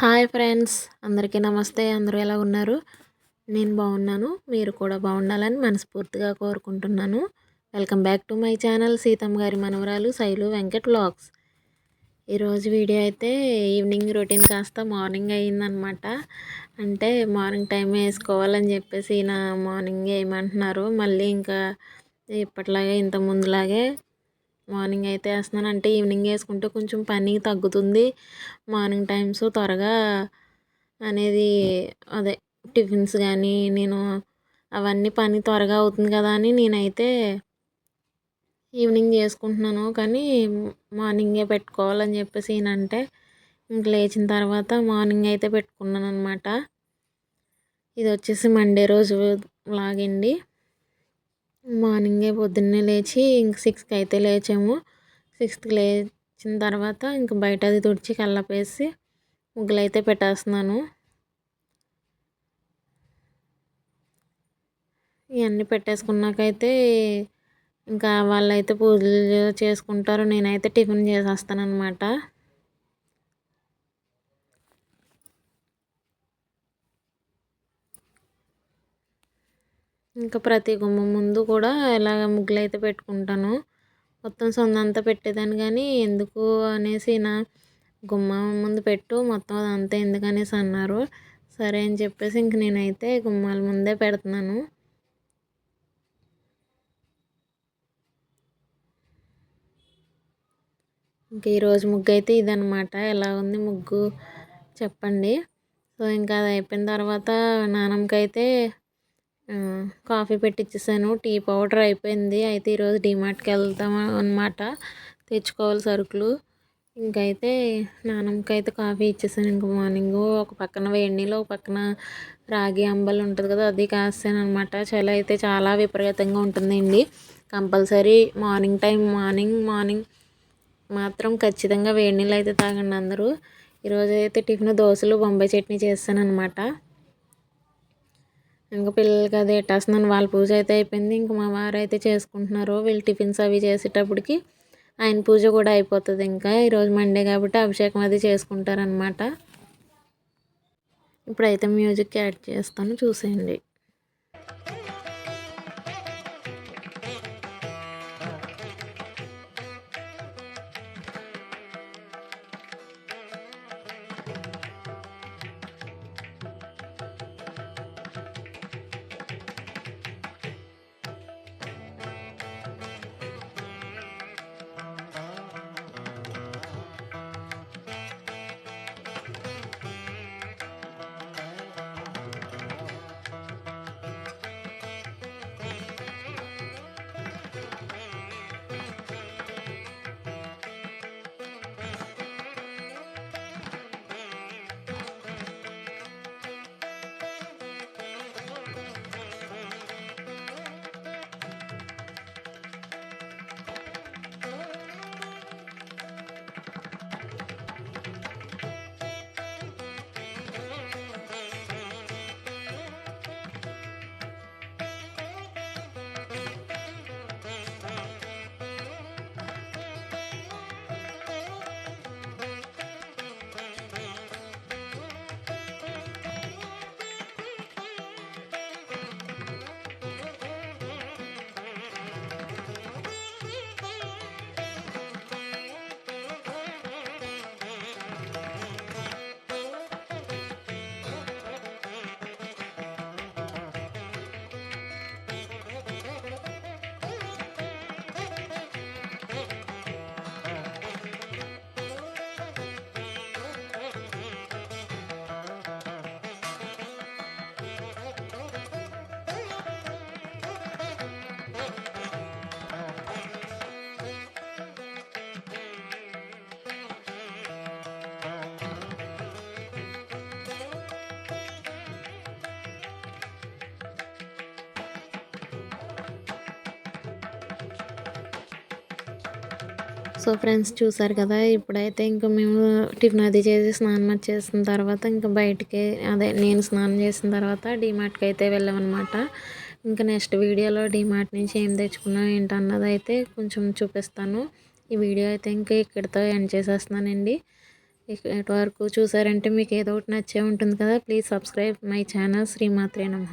Hi friends అందరికీ నమస్తే. అందరూ ఎలా ఉన్నారు? నేను బాగున్నాను. మీరు కూడా బాగుండాలని మనస్ఫూర్తిగా కోరుకుంటున్నాను. Welcome back to my channel Seethamma గారి మనవరాలు శైలు వెంకట్ వ్లాగ్స్. ఈరోజు వీడియో అయితే ఈవినింగ్ రొటీన్ కాస్త మార్నింగ్ అయ్యిందనమాట అంటే మార్నింగ్ టైం వేసుకోవాలని చెప్పేసి నా మార్నింగ్ వేయమంటున్నారు. మళ్ళీ ఇంకా ఇప్పటిలాగే ఇంత ముందులాగే మార్నింగ్ అయితే వేస్తున్నాను అంటే ఈవినింగ్ వేసుకుంటే కొంచెం పని తగ్గుతుంది. మార్నింగ్ టైమ్స్ త్వరగా అనేది అదే టిఫిన్స్ కానీ నేను అవన్నీ పని త్వరగా అవుతుంది కదా అని నేనైతే ఈవినింగ్ చేసుకుంటున్నాను కానీ మార్నింగే పెట్టుకోవాలని చెప్పేసి ఏంటంటే ఇంక లేచిన తర్వాత మార్నింగ్ అయితే పెట్టుకున్నాను అనమాట ఇది వచ్చేసి మండే రోజు లాగండి. మార్నింగే పొద్దున్నే లేచి ఇంక సిక్స్కి అయితే లేచాము. సిక్స్త్కి లేచిన తర్వాత ఇంక బయట అది తుడిచి కళ్ళపేసి ముగ్గులు అయితే పెట్టేస్తున్నాను. ఇవన్నీ పెట్టేసుకున్నాకైతే ఇంకా వాళ్ళైతే పూజలు చేసుకుంటారు. నేనైతే టిఫిన్ చేసేస్తాను అనమాట ఇంకా ప్రతి గుమ్మం ముందు కూడా ఇలాగ ముగ్గులు అయితే పెట్టుకుంటాను. మొత్తం సొందంతా పెట్టేదాన్ని కానీ ఎందుకు అనేసి నా గుమ్మం ముందు పెట్టు మొత్తం అదంతా ఎందుకనేసి అన్నారు. సరే అని చెప్పేసి ఇంక నేనైతే గుమ్మాల ముందే పెడుతున్నాను. ఇంక ఈరోజు ముగ్గు అయితే ఇదనమాట ఎలా ఉంది ముగ్గు? చెప్పండి. సో ఇంకా అది అయిపోయిన తర్వాత నానమ్మకైతే కాఫీ పెట్టిచ్చేసాను. టీ పౌడర్ అయిపోయింది. అయితే ఈరోజు డిమార్ట్కి వెళ్తాం అనమాట తెచ్చుకోవాలి సరుకులు. ఇంకైతే నానమ్మకి అయితే కాఫీ ఇచ్చేసాను ఇంక మార్నింగ్. ఒక పక్కన వేడి నీళ్ళు ఒక పక్కన రాగి అంబలు ఉంటుంది కదా అది కాస్తాను అనమాట చలి అయితే చాలా విపరీతంగా ఉంటుందండి. Compulsory morning time morning morning మాత్రం ఖచ్చితంగా వేడి నీళ్ళు అయితే తాగండి అందరూ. ఈరోజు అయితే టిఫిన్ దోశలు బొంబాయి చట్నీ చేస్తాను అనమాట ఇంకా పిల్లలకి అది ఎట్టేస్తున్నాను వాళ్ళ పూజ అయితే అయిపోయింది. ఇంక మా వారు అయితే చేసుకుంటున్నారు వీళ్ళు టిఫిన్స్ అవి చేసేటప్పటికి ఆయన పూజ కూడా అయిపోతుంది ఇంకా. ఈరోజు మండే కాబట్టి అభిషేకం అది చేసుకుంటారనమాట ఇప్పుడైతే మ్యూజిక్ యాడ్ చేస్తాను. చూసేయండి. సో ఫ్రెండ్స్ చూసారు కదా ఇప్పుడైతే ఇంకా మేము టిఫిన్ అది చేసి స్నానం చేసిన తర్వాత ఇంకా బయటికి అదే నేను స్నానం చేసిన తర్వాత డిమార్ట్కి అయితే వెళ్ళామన్నమాట. ఇంకా నెక్స్ట్ వీడియోలో డిమార్ట్ నుంచి ఏం తెచ్చుకున్నాం ఏంటన్నది అయితే కొంచెం చూపిస్తాను. ఈ వీడియో అయితే ఇంకా ఇక్కడితో ఎండ్ చేసేస్తున్నానండి. ఇటు వరకు చూసారంటే మీకు ఏదో ఒకటి నచ్చే ఉంటుంది కదా ప్లీజ్ సబ్స్క్రైబ్ మై ఛానల్ శ్రీమాత్రే నమ.